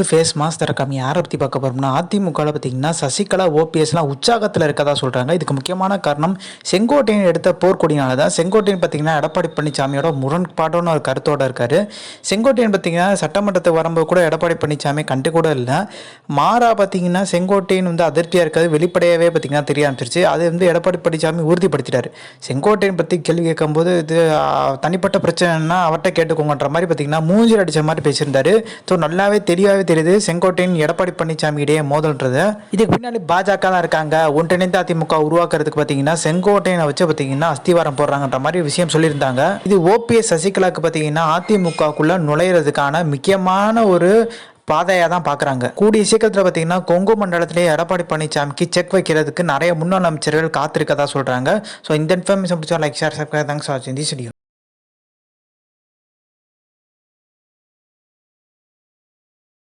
ஒரு face mass திறக்காம யாரை பற்றி பார்க்க போகிறோம்னா அதிமுகவில் பார்த்தீங்கன்னா சசிகலா ஓபிஎஸ்லாம் உற்சாகத்தில் இருக்கதா சொல்கிறாங்க இதுக்கு முக்கியமான காரணம் செங்கோட்டையன் எடுத்த போர்க்கொடினால தான். செங்கோட்டையன் பார்த்தீங்கன்னா எடப்பாடி பழனிசாமியோட முரண்பாடோன்னு ஒரு கருத்தோட இருக்கார். செங்கோட்டையன் பார்த்தீங்கன்னா சட்டமன்றத்துக்கு வரும்போது கூட எடப்பாடி பழனிசாமி கண்டு கூட இல்லை. மாறா பார்த்தீங்கன்னா செங்கோட்டையன் வந்து அதிருப்தியாக இருக்காது வெளிப்படையாகவே பார்த்தீங்கன்னா தெரிய ஆரம்பிச்சிருச்சு. அது வந்து எடப்பாடி பழனிசாமி உறுதிப்படுத்திட்டார். செங்கோட்டையன் பற்றி கேள்வி கேட்கும்போது இது தனிப்பட்ட பிரச்சனைனா அவர்கிட்ட கேட்டுக்கோங்கன்ற மாதிரி பார்த்தீங்கன்னா மூஞ்சில் அடித்த மாதிரி பேசியிருந்தார். ஸோ நல்லாவே தெளிவாகவே தெரியுது. செங்கோட்டையின் எடப்பாடி பழனிசாமி இடையே மோதல்ன்றது. இதுக்கு பின்னாடி பாஜக தான் இருக்காங்க. ஒன்றிணைந்த அதிமுக உருவாக்குறதுக்கு பார்த்தீங்கன்னா செங்கோட்டையனை வச்சு பார்த்தீங்கன்னா அஸ்திவாரம் போடுறாங்கன்ற மாதிரி விஷயம் சொல்லியிருந்தாங்க. இது ஓபிஎஸ் சசிகலாக்கு பார்த்தீங்கன்னா அதிமுகக்குள்ள நுழையிறதுக்கான முக்கியமான ஒரு பாதையாக தான் பார்க்குறாங்க கூடிய சீக்கிரத்தில் பார்த்தீங்கன்னா கொங்கு மண்டலத்திலே எடப்பாடி பழனிசாமிக்கு செக் வைக்கிறதுக்கு நிறைய முன்னாள் அமைச்சர்கள் காத்திருக்கதா சொல்கிறாங்க ஸோ இந்த இன்ஃபர்மேஷன் பிடிச்சா like share subscribe thanks for வாட்சிங் தி